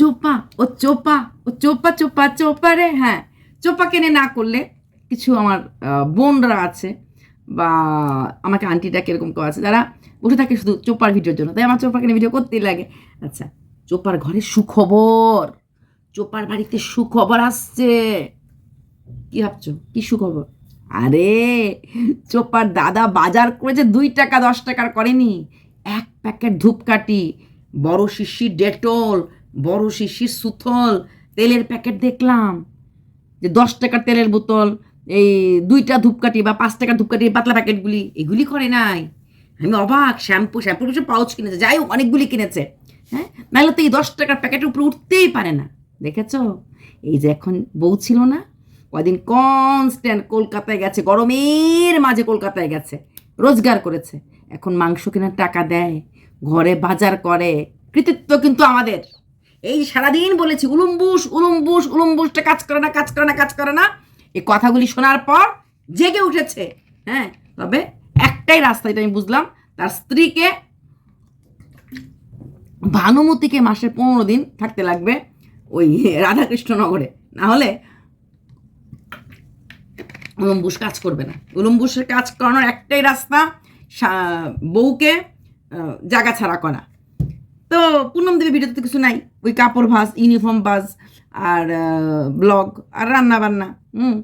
চোপা, ও চোপা ও চোপা চোপা চোপা রে হ্যাঁ। চোপা কেনে না করলে কিছু আমার বোনরা আছে বা আমাকে আন্টিটা কীরকম কেউ আছে, যারা বসে থাকে শুধু চোপার ভিডিওর জন্য। তাই আমার চোপা কেনে ভিডিও করতেই লাগে। আচ্ছা চোপার ঘরে সুখবর। চোপার বাড়িতে সুখবর আসছে। কি ভাবছ? কি সুখবর? আরে, চোপার দাদা বাজার করেছে দুই টাকা, দশ টাকার করেনি। এক প্যাকেট ধূপকাঠি, বড় শিশির, ডেটল বড় শিশির সুথল তেলের প্যাকেট দেখলাম যে দশ টাকার তেলের বোতল, এই দুইটা ধূপকাঠি বা পাঁচ টাকার ধূপকাঠি পাতলা প্যাকেটগুলি, এগুলি করে নাই। আমি অবাক, শ্যাম্পু শ্যাম্পুর কিছু পাউচ কিনেছে, যাই হোক, অনেকগুলি কিনেছে হ্যাঁ? নাহলে তো এই দশ টাকার প্যাকেটের উপরে উঠতেই পারে না, দেখেছ? এই যে এখন বউ ছিল না, কদিন কনস্ট্যান্ট কলকাতায় গেছে, গরমের মাঝে কলকাতায় গেছে, রোজগার করেছে, এখন মাংস কেনার টাকা দেয়, ঘরে বাজার করে, কৃতিত্ব কিন্তু আমাদের। এই সারাদিন বলেছি, উলুম্বুস উলুম্বুস, উলুম্বুসটা কাজ করে না, কাজ করে না, কাজ করে না। এই কথাগুলি শোনার পর জেগে উঠেছে। হ্যাঁ তবে একটাই রাস্তা এটা আমি বুঝলাম, তার স্ত্রীকে ভানুমতিকে মাসে পনেরো দিন থাকতে লাগবে ওই রাধাকৃষ্ণনগরে। না হলে উলম্বুস কাজ করবে না। উলম্বুসের কাজ করানোর একটাই রাস্তা বউকে জাগা ছাড়া করা। তো পূর্ণম দেবী ভিডিওতে কিছু নাই। ওই কাপড় ভাজ ইউনিফর্ম ভাজ আর ব্লগ আর রান্না বান্না হুম।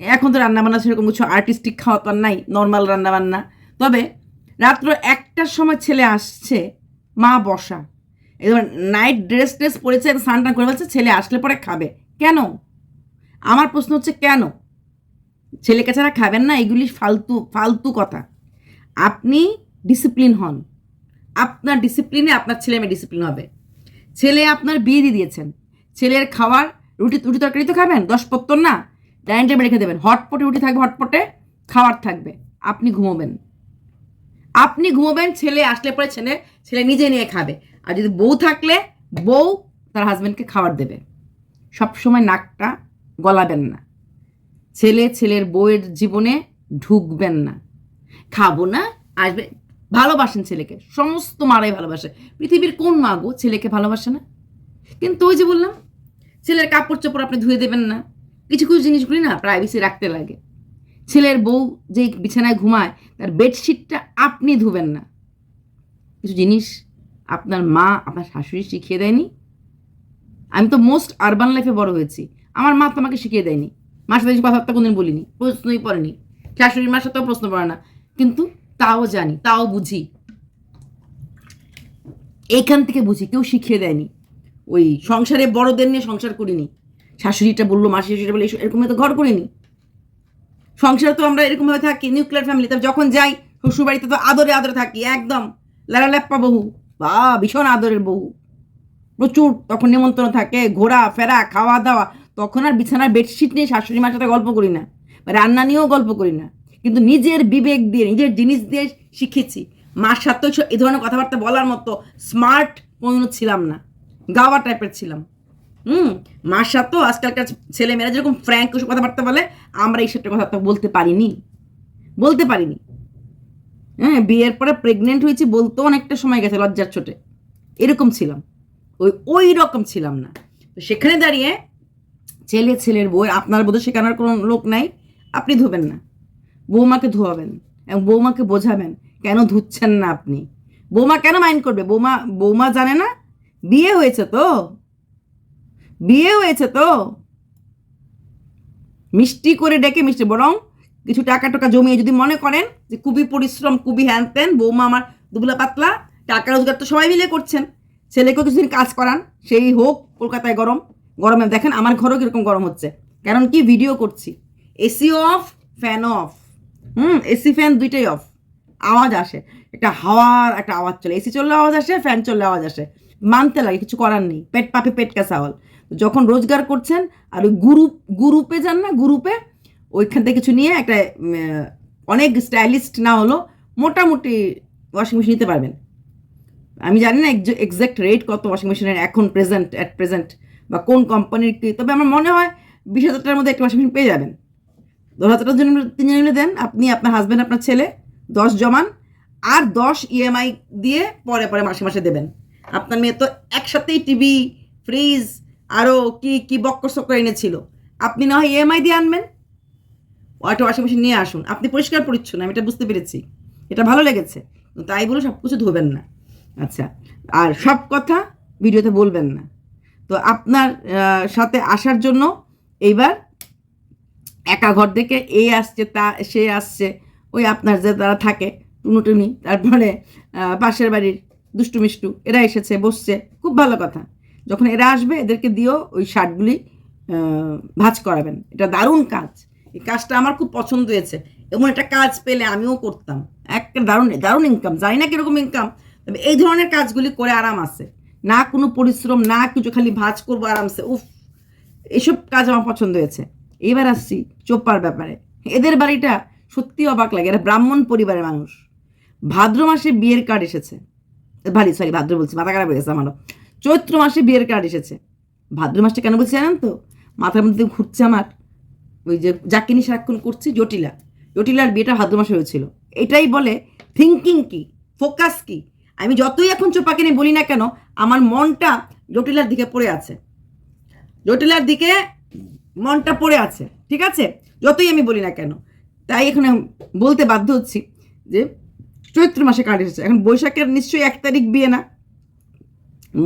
এখন তো রান্না বান্না সেরকম কিছু আর্টিস্টিক খাওয়া তো আর নাই নর্মাল রান্না বান্না তবে রাত্র একটার সময় ছেলে আসছে, মা বসা। এবার নাইট ড্রেস ট্রেস পরেছে স্নান টান করে বলছে ছেলে আসলে পরে খাবে। কেন? আমার প্রশ্ন হচ্ছে কেন? ছেলেকে ছাড়া খাবেন না, এগুলি ফালতু ফালতু কথা। আপনি ডিসিপ্লিন হন। আপনার ডিসিপ্লিনে আপনার ছেলে মেয়ে ডিসিপ্লিন হবে। ছেলে আপনার বিয়ে দিয়ে দিয়েছেন। ছেলের খাওয়ার রুটি রুটি তরকারি তো খাবেন? দশ পত্তর না? ডাইনিং টেবিল রেখে দেবেন হটপটে রুটি থাকবে হটপটে খাওয়ার থাকবে। আপনি ঘুমোবেন। আপনি ঘুমোবেন, ছেলে আসলে পরে ছেলে ছেলে নিজে নিয়ে খাবে। আর যদি বউ থাকলে, বউ তার হাজব্যান্ডকে খাবার দেবে। সবসময় নাকটা গলাবেন না। ছেলে ছেলের বউয়ের জীবনে ঢুকবেন না। খাব না, আসবে। ভালোবাসেন ছেলেকে, সমস্ত মারাই ভালোবাসে। পৃথিবীর কোন মা গো ছেলেকে ভালোবাসে না? কিন্তু ওই যে বললাম, ছেলের কাপড় চোপড় আপনি ধুয়ে দেবেন না, কিছু কিছু জিনিসগুলি না প্রাইভেসি রাখতে লাগে। ছেলের বউ যেই বিছানায় ঘুমায়, তার বেডশিটটা আপনি ধুবেন না। কিছু জিনিস আপনার মা, আপনার শাশুড়ি শিখিয়ে দেয়নি? আমি তো মোস্ট আরবান লাইফে বড় হয়েছি। আমার মা তো আমাকে শিখিয়ে দেয়নি। মার সাথে কথাবার্তা কোনদিন বলিনি, প্রশ্নই পড়েনি। শাশুড়ির মার সাথেও প্রশ্ন পড়ে না। কিন্তু তাও জানি, তাও বুঝি। এইখান থেকে বুঝি, কেউ শিখিয়ে দেয়নি। ওই সংসারে বড়দের নিয়ে সংসার করিনি। শাশুড়িটা বলল, মাসি শাশুড়িটা বলে এরকম তো ঘর করিনি? সংসারে তো আমরা এরকমভাবে থাকি নিউক্লিয়ার ফ্যামিলি তবে যখন যাই শ্বশুর বাড়িতে তো আদরে আদরে থাকি, একদম। লারা ল্যাপ্পা বহু, বা ভীষণ আদরের বহু। প্রচুর, তখন নিমন্ত্রণ থাকে, ঘোরা, ফেরা, খাওয়া দাওয়া। তখন আর বিছানার বেডশিট নিয়ে শাশুড়ি মার সাথে গল্প করি না রান্না নিয়েও গল্প করি না। কিন্তু নিজের বিবেক দিয়ে, নিজের জিনিস দিয়ে শিখেছি। মার সাথেও এ ধরনের কথাবার্তা বলার মতো স্মার্ট কোনো ছিলাম না। গাওয়া টাইপের ছিলাম। হুম? মার সাথেও আজকালকার ছেলেমেয়েরা যেরকম ফ্র্যাঙ্ক ওসব কথাবার্তা বলে, আমরা এই সবটা কথাবার্তা বলতে পারিনি। বলতে পারিনি। হ্যাঁ বিয়ের পরে প্রেগনেন্ট হয়েছি বলতেও অনেকটা সময় গেছে লজ্জার ছোটে। এরকম ছিলাম। ওই ওই রকম ছিলাম না। তো সেখানে দাঁড়িয়ে ছেলে ছেলের বই, আপনার বোধহয় শেখানোর কোনো লোক নাই। আপনি ধোবেন না। বৌমাকে ধোয়াবেন এবং বৌমাকে বোঝাবেন কেন ধুচ্ছেন না আপনি। বৌমা কেন মাইন্ড করবে? বৌমা বৌমা জানে না? বিয়ে হয়েছে তো? বিয়ে হয়েছে তো? মিষ্টি করে ডেকে মিষ্টি, বরং কিছু টাকা টাকা জমিয়ে যদি মনে করেন যে খুবই পরিশ্রম, খুবই হ্যান ত্যান বৌমা আমার দুবলা পাতলা, টাকা রোজগার তো সবাই মিলে করছেন। ছেলেকেও কিছুদিন কাজ করান, সেই হোক, কলকাতায় গরম। গরমে দেখেন আমার ঘরেও কীরকম গরম হচ্ছে। কারণ কি? ভিডিও করছি। এসি অফ ফ্যান অফ হুম, এসি ফ্যান দুইটাই অফ আওয়াজ আসে। একটা হাওয়ার একটা আওয়াজ চলে। এসি চললে আওয়াজ আসে, ফ্যান চললে আওয়াজ আসে। মানতে লাগে, কিছু করার নেই। পেট পাপে পেট কাসাওয়াল যখন রোজগার করছেন, আর ওই গ্রুপ গ্রুপে যান না গ্রুপে ওইখান থেকে কিছু নিয়ে একটা অনেক স্টাইলিস্ট না হলো মোটামুটি ওয়াশিং মেশিন নিতে পারবেন। আমি জানি না এক্সাক্ট রেট কত ওয়াশিং মেশিনের এখন প্রেজেন্ট অ্যাট প্রেজেন্ট বা কোন কোম্পানির কি। তবে আমার মনে হয় বিশ হাজার টাকার মধ্যে একটা ওয়াশিং মেশিন পেয়ে যাবেন। দশ হাজার জন্য তিনজন মিলে দেন। আপনি আপনার হাজব্যান্ড আপনার ছেলে, দশ জমান। আর দশ ইএমআই দিয়ে পরে পরে মাসে মাসে দেবেন। আপনার মেয়ে তো একসাথেই টিভি ফ্রিজ আরও কি কি বক্কর চক্কর এনেছিল। আপনি না হয় ইএমআই দিয়ে আনবেন? একটা ওয়াশিং মেশিন নিয়ে আসুন। আপনি পরিষ্কার পরিচ্ছন্ন, আমি এটা বুঝতে পেরেছি। এটা ভালো লেগেছে। তাই বলে সব কিছু ধোবেন না। আচ্ছা আর সব কথা ভিডিওতে বলবেন না। তো আপনার সাথে আসার জন্য এইবার একা ঘর থেকে এই আসছে, তা, সে আসছে, ওই আপনার যে তারা থাকে, টুনুটুনি, তারপরে পাশের বাড়ির দুষ্টু মিষ্টু, এরা এসেছে, বসছে, খুব ভালো কথা। যখন এরা আসবে, এদেরকে দিয়েও ওই শার্টগুলি ভাঁজ করাবেন। এটা দারুণ কাজ। এই কাজটা আমার খুব পছন্দ হয়েছে। এমন একটা কাজ পেলে আমিও করতাম। একটা দারুণ দারুণ ইনকাম জানি না কীরকম ইনকাম তবে এই ধরনের কাজগুলি করে আরাম আছে। না কোনো পরিশ্রম, না কিছু, খালি ভাঁজ করব আরামসে। উফ, এসব কাজ আমার পছন্দ হয়েছে। এবার আসছি চোপ্পার ব্যাপারে। এদের বাড়িটা সত্যি অবাক লাগে, এরা ব্রাহ্মণ পরিবারের মানুষ। ভাদ্র মাসে বিয়ের কার্ড এসেছে। ভারি সরি ভাদ্র বলছি, মাথা খারাপ হয়ে গেছে আমারও। চৈত্র মাসে বিয়ের কার্ড এসেছে। ভাদ্র মাসটা কেন বলছি জানেন তো? মাথার মধ্যে ঘুরছে আমার। ওই যে যাকে নিয়ে সারাক্ষণ করছি, জটিলা। জটিলার বিয়েটা ভাদ্র মাসে হয়েছিল। এটাই বলে থিঙ্কিং কি ফোকাস কি? আমি যতই এখন চোপাকে নিয়ে বলি না কেন, আমার মনটা জটিলার দিকে পড়ে আছে। জটিলার দিকে মনটা পড়ে আছে, ঠিক আছে? যতই আমি বলি না কেন, তাই এখানে বলতে বাধ্য হচ্ছি যে চৈত্র মাসে কার্ড এসেছে। এখন বৈশাখের নিশ্চয়ই এক তারিখ বিয়ে না।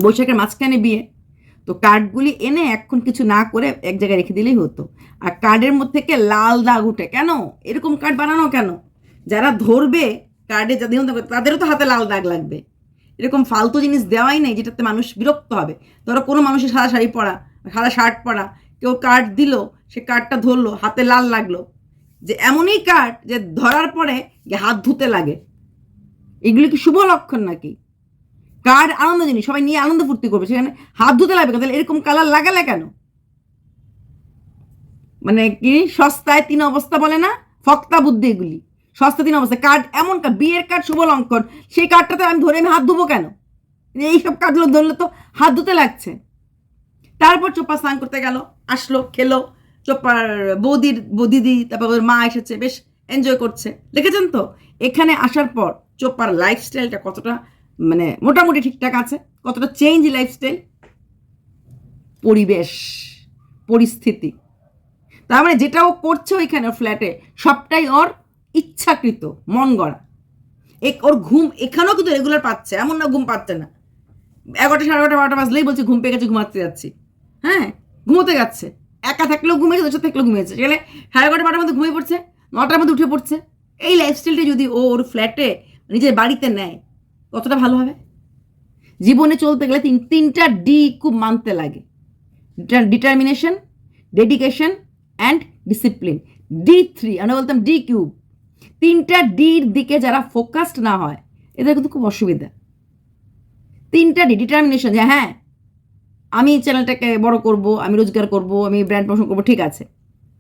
বৈশাখের মাঝখানে বিয়ে। তো কার্ডগুলি এনে এখন কিছু না করে এক জায়গায় রেখে দিলেই হতো। আর কার্ডের মধ্যে থেকে লাল দাগ উঠে। কেন? এরকম কার্ড বানানো কেন? যারা ধরবে কার্ডে যাদের তাদেরও তো হাতে লাল দাগ লাগবে। এরকম ফালতু জিনিস দেওয়াই নেই যেটাতে মানুষ বিরক্ত হবে। ধরো কোনো মানুষের সাদা শাড়ি পরা, সাদা শার্ট পরা কেউ কার্ড দিল, সে কার্ডটা ধরলো, হাতে লাল লাগল। যে এমনই কার্ড যে ধরার পরে হাত ধুতে লাগে। এগুলি কি শুভ লক্ষণ নাকি? কার্ড আনন্দ জিনিস, সবাই নিয়ে আনন্দ ফুর্তি করবে, সেখানে হাত ধুতে লাগবে, তাহলে এরকম কালার লাগালে কেন? মানে কি, সস্তায় তিন অবস্থা বলে না? ফক্তা বুদ্ধি এগুলি। সস্তা তিন অবস্থা। কার্ড এমন কার্ড বিয়ের কার্ড শুভ লঙ্কন সেই কার্ডটাতে আমি ধরে আমি হাত ধুবো কেন? এইসব কার্ডগুলো ধরলে তো হাত ধুতে লাগছে। তারপর চোপা স্নান করতে গেল, আসলো, খেলো। চোপার বৌদির, বৌদিদি, তারপর ওর মা এসেছে, বেশ এনজয় করছে। দেখেছেন তো? এখানে আসার পর চোপার লাইফস্টাইলটা কতটা মানে মোটামুটি ঠিকঠাক আছে, কতটা চেঞ্জ লাইফস্টাইল পরিবেশ, পরিস্থিতি। তার মানে যেটা ও করছে ওইখানে ফ্ল্যাটে সবটাই ওর ইচ্ছাকৃত, মন গড়া। এক, ওর ঘুম এখানেও কিন্তু রেগুলার পাচ্ছে, এমন না ঘুম পাচ্ছে না। এগারোটা, সাড়ে এগারোটা, বারোটা বাজলেই বলছে, ঘুম পেয়ে গেছে, ঘুমাতে যাচ্ছি। হ্যাঁ ঘুমোতে যাচ্ছে। একা থাকলেও ঘুমিয়েছে দুশো থাকলেও ঘুমিয়েছে। সেখানে সাড়ে এগারোটা, বারোটার মধ্যে ঘুমিয়ে পড়ছে, নটার মধ্যে উঠে পড়ছে। এই লাইফস্টাইলটা যদি ও ওর ফ্ল্যাটে নিজের বাড়িতে নেয়, কতটা ভালো হবে? জীবনে চলতে গেলে তিন তিনটা ডি খুব মানতে লাগে। Determination dedication and discipline D three আমরা বলতাম ডি কিউব তিনটা ডির দিকে যারা ফোকাসড না হয়, এদের কিন্তু খুব অসুবিধা। তিনটা ডি ডিটারমিনেশন যে হ্যাঁ আমি চ্যানেলটাকে বড় করব, আমি রোজগার করব, আমি ব্র্যান্ড প্রমোশন করব, ঠিক আছে।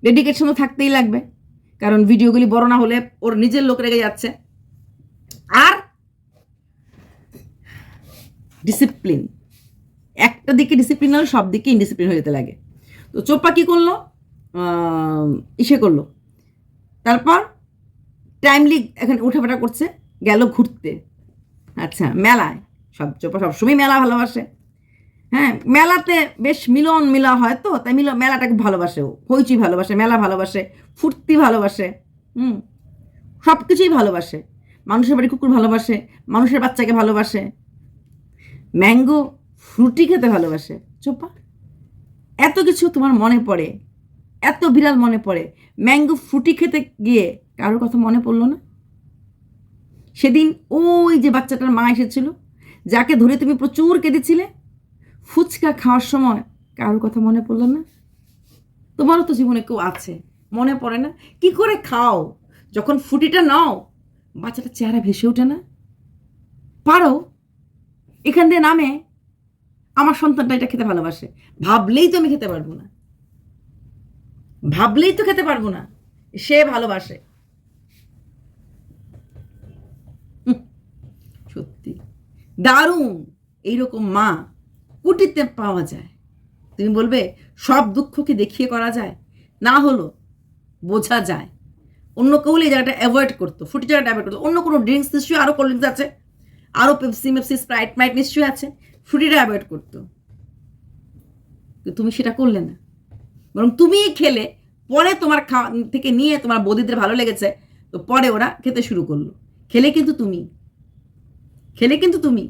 ডেডিকেশন তো থাকতেই লাগবে। কারণ ভিডিওগুলি বড় না হলে ওর নিজের লোক রেগে যাচ্ছে। আর ডিসিপ্লিন একটা দিকে ডিসিপ্লিন হলে সব দিকে ইনডিসিপ্লিন হয়ে যেতে লাগে। তো চোপা কী করল? ইসে করল। তারপর টাইমলি এখানে উঠাফাটা করছে, গেল ঘুরতে। আচ্ছা মেলায়। সব চোপা সবসময় মেলা ভালোবাসে। হ্যাঁ মেলাতে বেশ মিলন মিলা হয় তো, তাই মিল মেলাটাকে ভালোবাসে ও। হইচই ভালোবাসে, মেলা ভালোবাসে, ফুর্তি ভালোবাসে, হুম। সব কিছুই ভালোবাসে। মানুষের বাড়ি কুকুর ভালোবাসে, মানুষের বাচ্চাকে ভালোবাসে। ম্যাঙ্গো, ফ্রুটি খেতে ভালোবাসে। চোপা, এত কিছু তোমার মনে পড়ে, এত বিড়াল মনে পড়ে। ম্যাঙ্গো, ফ্রুটি খেতে গিয়ে কারোর কথা মনে পড়ল না? সেদিন ওই যে বাচ্চাটার মা এসেছিল, যাকে ধরে তুমি প্রচুর কেঁদেছিলে ফুচকা খাওয়ার সময় কারোর কথা মনে পড়ল না? তোমারও তো জীবনে কেউ আছে, মনে পড়ে না? কি করে খাও? যখন ফুটিটা নাও, বাচ্চাটার চেহারা ভেসে ওঠে না? পারো, এখান দিয়ে নামে, আমার সন্তানটা এটা খেতে ভালোবাসে। ভাবলেই তো আমি খেতে পারব না। ভাবলেই তো খেতে পারব না। সে ভালোবাসে। সত্যি। দারুণ, এইরকম মা। কুটিতে পাওয়া যায়। তুমি বলবে, সব দুঃখকে দেখিয়ে করা যায়, না হলো বোঝা যায়। অন্য কেউ এই জায়গাটা অ্যাভয়েড করতো ফুটি জায়গাটা অ্যাভয়েড করতো। অন্য কোনো ড্রিঙ্কস নিশ্চয়ই আরও কোল্ড ড্রিঙ্কস আছে আরও পেপসি মেপসি স্প্রাইট মাইট নিশ্চয়ই আছে ফ্রুটিটা অ্যাভয়েড করতো। তুমি সেটা করলে না। বরং তুমিই খেলে, পরে তোমার খাওয়া থেকে নিয়ে তোমার বৌদিদের ভালো লেগেছে, তো পরে ওরা খেতে শুরু করল। খেলে কিন্তু তুমি খেলে কিন্তু তুমি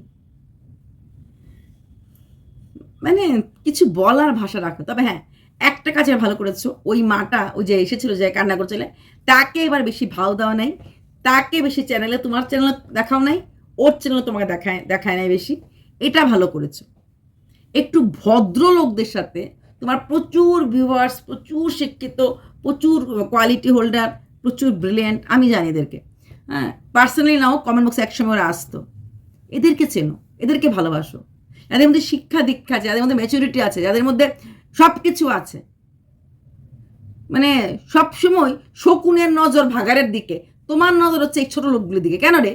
মানে কিছু বলার ভাষা রাখো। তবে হ্যাঁ একটা কাজে ভালো করেছ, ওই মাটা, ওই যে এসেছিল যে কান্না করছিলে, তাকে এবার বেশি ভাও দেওয়া নাই, তাকে বেশি চ্যানেলে তোমার চ্যানেলে দেখাও নাই, ওর চ্যানেলে তোমাকে দেখায় দেখায় নাই বেশি। এটা ভালো করেছ। একটু ভদ্র লোকদের সাথে তোমার প্রচুর ভিউয়ার্স প্রচুর শিক্ষিত, প্রচুর কোয়ালিটি হোল্ডার প্রচুর ব্রিলিয়েন্ট আমি জানি এদেরকে। হ্যাঁ পার্সোনালি নাও কমেন্ট বক্সে একসময় ওরা আসতো। এদেরকে চেনো, এদেরকে ভালোবাসো। যাদের মধ্যে শিক্ষা দীক্ষা আছে, যাদের মধ্যে ম্যাচুরিটি আছে, যাদের মধ্যে সব কিছু আছে। মানে সবসময় শকুনের নজর ভাগারের দিকে। তোমার নজর হচ্ছে এই ছোটো লোকগুলির দিকে। কেন রে?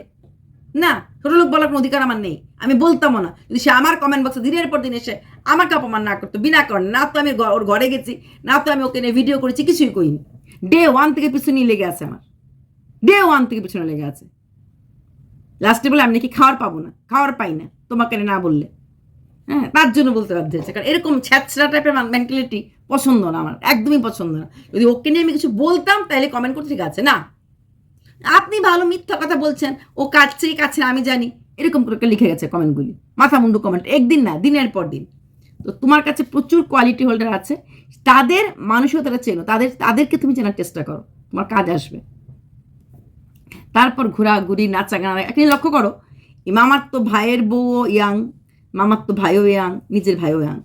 না, ছোট লোক বলার কোনো অধিকার আমার নেই। আমি বলতামও না। যদি সে আমার কমেন্ট বক্সে দিনের পর দিন এসে আমাকে অপমান না করতো, বিনা কারণ, না তো আমি ওর ঘরে গেছি, না তো আমি ওকে নিয়ে ভিডিও করেছি, কিছুই করিনি। ডে ওয়ান থেকে পিছনেই লেগে আছে আমার। ডে ওয়ান থেকে পিছনে লেগে আছে। লাস্টে বলে, আমি নাকি খাওয়ার পাবো না, খাওয়ার পাই না, তোমাকে না বললে। হ্যাঁ তার জন্য বলতে বাধ্য হয়েছে। কারণ এরকম ছ্যাচড়া টাইপের মেন্টালিটি পছন্দ না আমার, একদমই পছন্দ না। যদি ওকে নিয়ে আমি কিছু বলতাম, তাহলে কমেন্ট করতে ঠিক আছে, না? আপনি ভালো মিথ্যা কথা বলছেন, ও কাছেই কাছে আমি জানি। এরকম করে লিখে গেছে কমেন্টগুলি মাথা মুন্ডু কমেন্ট একদিন না, দিনের পর দিন। তো তোমার কাছে প্রচুর কোয়ালিটি হোল্ডার আছে। তাদের মানুষও তারা চেনো। তাদের, তাদেরকে তুমি চেনার চেষ্টা করো। তোমার কাজ আসবে। তারপর ঘোরাঘুরি নাচা গানা একটা লক্ষ্য করো। এই মামার তো ভাইয়ের বউও ইয়াং মামার তো ভাইও ইয়াং নিজের ভাইও ইয়াং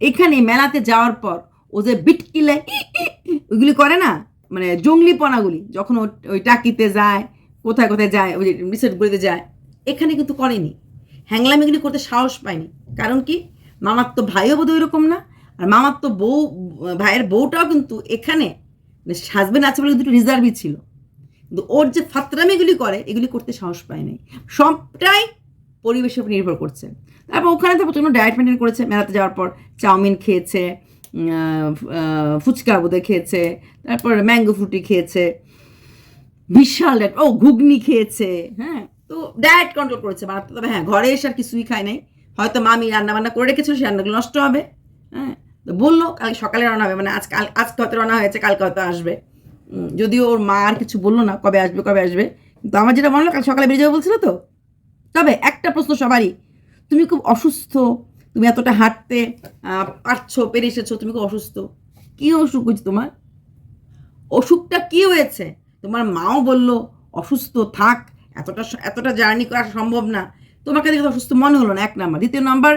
এখানে মেলাতে যাওয়ার পর ও যে বিটকিলে ওইগুলি করে না? মানে জঙ্গলিপনাগুলি, যখন ও, ওই টাকিতে যায়, কোথায় কোথায় যায়, ওই রিসেটগুলিতে যায়, এখানে কিন্তু করেনি। হ্যাংলামিগুলি করতে সাহস পায়নি। কারণ কি? মামার তো ভাইও বোধ ওইরকম না, আর মামার তো বউ, ভাইয়ের বউটাও কিন্তু এখানে মানে হাজবেন্ড আছে বলে দুটো রিজার্ভই ছিল। কিন্তু ওর যে ফাতরামিগুলি করে, এগুলি করতে সাহস পায় নাই। সবটাই পরিবেশের উপর নির্ভর করছে। তারপর ওখানে তো প্রচণ্ড ডায়েট মেনটেন করেছে, মেলাতে যাওয়ার পর চাউমিন খেয়েছে ফুচকা বোধে খেয়েছে, তারপর ম্যাঙ্গো ফ্রুটি খেয়েছে, বিশাল ও, ঘুগনি খেয়েছে হ্যাঁ তো ডায়েট কন্ট্রোল করেছে। বানাতে তবে হ্যাঁ ঘরে এসে আর কিছুই খায় নাই। হয়তো মামি রান্না বান্না করে রেখেছিল সে রান্নাগুলো নষ্ট হবে হ্যাঁ তো বলল কাল সকালে রান্না হবে মানে আজ, কাল, আজকে হয়তো রান্না হয়েছে, কালকে হয়তো আসবে। যদিও ওর মা আর কিছু বলল না, কবে আসবে কবে আসবে, কিন্তু আমার যেটা মনে হলো, কাল সকালে বেরিয়ে যাবে বলছিল তো। তবে একটা প্রশ্ন সবারই। তুমি খুব অসুস্থ, তুমি এতটা হাঁটতে পারছ, পেরে এসেছ, তুমি খুব অসুস্থ। কী অসুখ হয়েছে তোমার? অসুখটা কি হয়েছে? তোমার মাও বলল, অসুস্থ, থাক, এতটা এতটা জার্নি করা সম্ভব না। তোমাকে দেখে অসুস্থ মনে হলো না, এক নাম্বার। দ্বিতীয় নাম্বার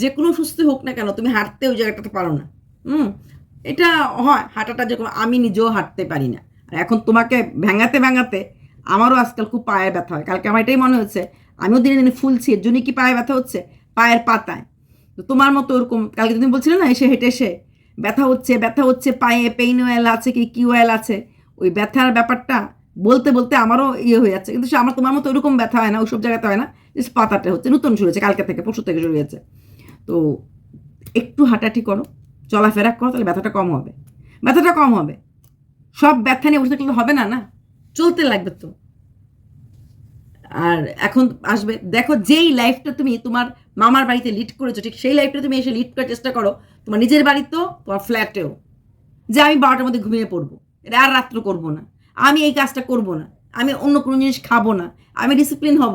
যে কোনো সুস্থ হোক না কেন, তুমি হাঁটতে ওই জায়গাটাতে পারো না। হুম? এটা হয়, হাঁটাটা যেরকম আমি নিজেও হাঁটতে পারি না। আর এখন তোমাকে ভেঙাতে ভেঙাতে আমারও আজকাল খুব পায়ে ব্যথা হয়। কালকে আমার এটাই মনে হচ্ছে আমিও দিনে দিনে ফুলছি, এর জন্যই কি পায়ে ব্যথা হচ্ছে? পায়ের পাতায়। তো তোমার মতো ওরকম, কালকে তুমি বলছিলে না, এসে হেঁটে এসে, ব্যথা হচ্ছে ব্যথা হচ্ছে, পায়ে পেইন ওয়েল আছে কি কি অয়েল আছে? ওই ব্যথার ব্যাপারটা বলতে বলতে আমারও ইয়ে হয়ে যাচ্ছে। কিন্তু সে আমার, তোমার মতো ওরকম ব্যথা হয় না ওইসব জায়গাতে হয় না জাস্ট পাতাটা হচ্ছে, নতুন শুরু হয়েছে, কালকে থেকে, পরশু থেকে শুরু হয়েছে। তো একটু হাঁটাহাঁটি করো, চলাফেরা করো, তাহলে ব্যথাটা কম হবে। ব্যথাটা কম হবে। সব ব্যথা নিয়ে বসে থাকলে হবে না না? চলতে লাগবে তো। আর এখন আসবে। দেখো যেই লাইফটা তুমি তোমার মামার বাড়িতে লিড করেছ, ঠিক সেই লাইফটা তুমি এসে লিড করার চেষ্টা করো। তোমার নিজের বাড়িতেও তোমার ফ্ল্যাটেও যে আমি বারোটার মধ্যে ঘুমিয়ে পড়ব, এটা আর রাত্র করব না। আমি এই কাজটা করব না। আমি অন্য কোনো জিনিস খাব না। আমি ডিসিপ্লিন হব।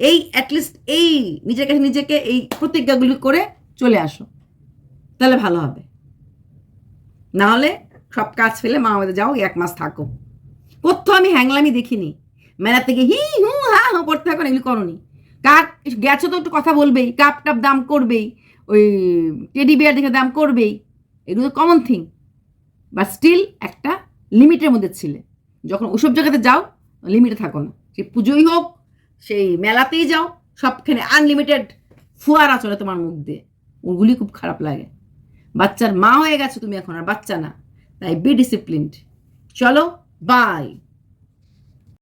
এই অ্যাটলিস্ট এই নিজের কাছে নিজেকে এই প্রতিজ্ঞাগুলি করে চলে আসো। তাহলে ভালো হবে। না হলে সব কাজ ফেলে মা আমাদের যাও এক মাস থাকো। কোথাও আমি হ্যাংলামি দেখিনি। মেলা থেকে হি, হু, হা, হু করতে থাকো এগুলি করনি কাপ গেছো তো একটু কথা বলবেই, কাপ টাপ দাম করবেই, ওই টেডি বিয়ার দেখে দাম করবেই, এগুলো কমন থিং বাট স্টিল একটা লিমিটের মধ্যে ছিলে। যখন ওসব জায়গাতে যাও লিমিটে থাকো না। সে পুজোই হোক, সেই মেলাতেই যাও, সবখানে আনলিমিটেড ফুয়ারা চলে তোমার মুখ দিয়ে। ওগুলি খুব খারাপ লাগে। বাচ্চার মা হয়ে গেছো তুমি এখন, আর বাচ্চা না। তাই বি ডিসিপ্লিনড চলো বাই